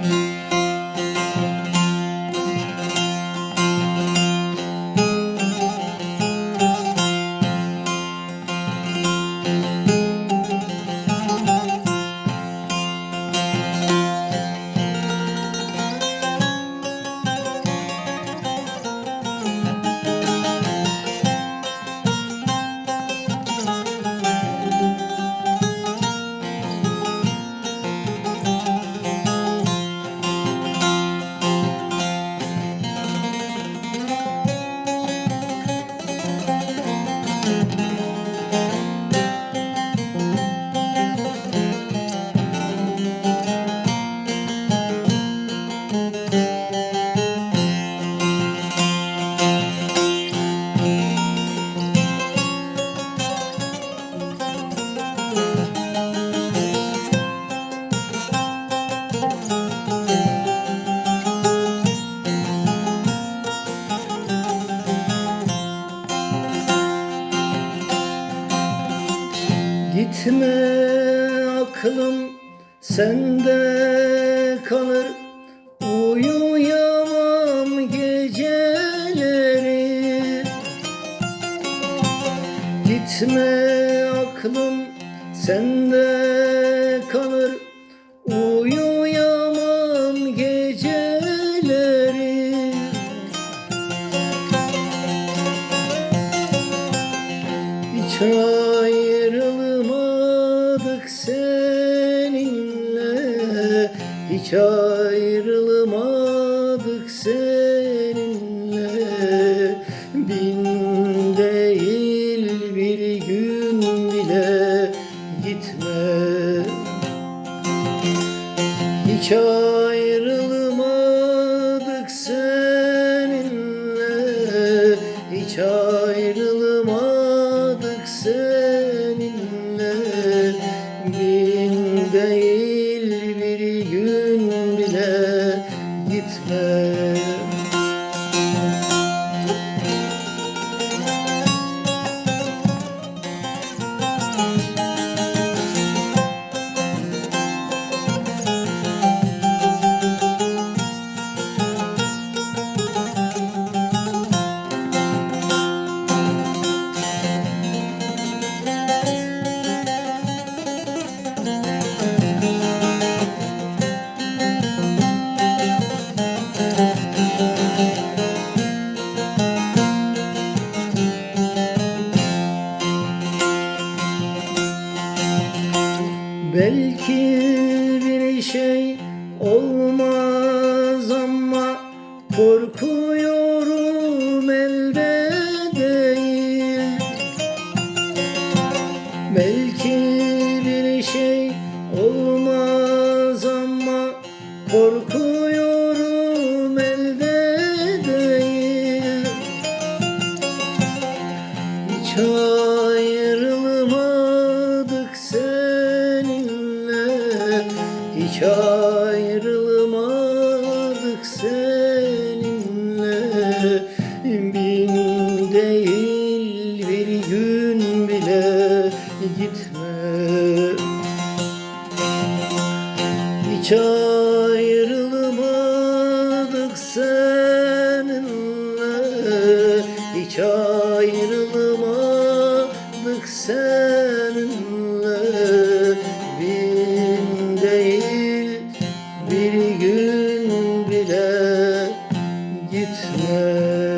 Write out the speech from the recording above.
Mm-hmm. Gitme aklım sende kalır. Uyuyamam geceleri. Gitme aklım sende kalır. Uyuyamam geceleri. Ayrılmadık seninle Hiç ayrılmadık seninle. Bin değil bir gün bile gitme. Hiç ayrılmadık Belki bir şey olmaz ama korkuyorum seninle. Bin değil bir gün bile gitme. Hiç ayrılmadık seninle. Hiç ayrılmadık gitme